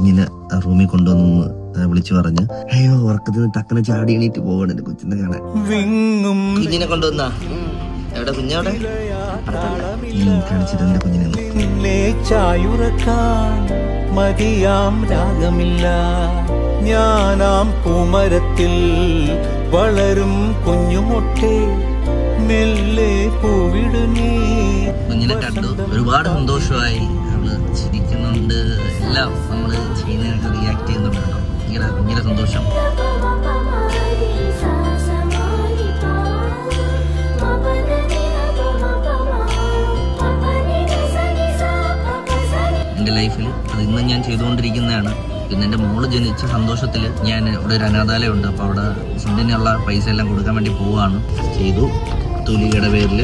കുഞ്ഞിനെ റൂമിൽ കൊണ്ടുവന്നു വിളിച്ചു പറഞ്ഞു അയ്യോ ഉറക്കത്തിൽ നിന്ന് ടക്കനെ ചാടി എണീറ്റ് പോവാണ് എന്റെ കൊച്ചിനെ കാണാൻ. കുഞ്ഞിനെ കൊണ്ടുവന്നാ? എവിടെ കുഞ്ഞവിടെ കാണിച്ചിട്ട് എന്റെ കുഞ്ഞിനെ മതിയാം രാഗമില്ല. ഞാനാം പൂമരത്തിൽ വളരും കുഞ്ഞുമൊട്ടേ. മെല്ലെ പൂവിടുന്നേ കുഞ്ഞിനെ കണ്ടു. ഒരുപാട് സന്തോഷമായി അവൾ എല്ലാം നമ്മൾ ചെയ്യുന്നതിനായിട്ട് റിയാക്ട് ചെയ്യുന്നുണ്ട് കേട്ടോ ഭയങ്കര ഭയങ്കര സന്തോഷം. എന്റെ ലൈഫിൽ അത് ഇന്നും ഞാൻ ചെയ്തുകൊണ്ടിരിക്കുന്നതാണ്. പിന്നെ എന്റെ മോൾ ജനിച്ച സന്തോഷത്തിൽ ഞാൻ ഇവിടെ ഒരു അനാഥാലയമുണ്ട്. അപ്പോൾ അവിടെ ഫുഡിനുള്ള പൈസ എല്ലാം കൊടുക്കാൻ വേണ്ടി പോവുകയാണ് ചെയ്തു. തുലിയുടെ പേരിൽ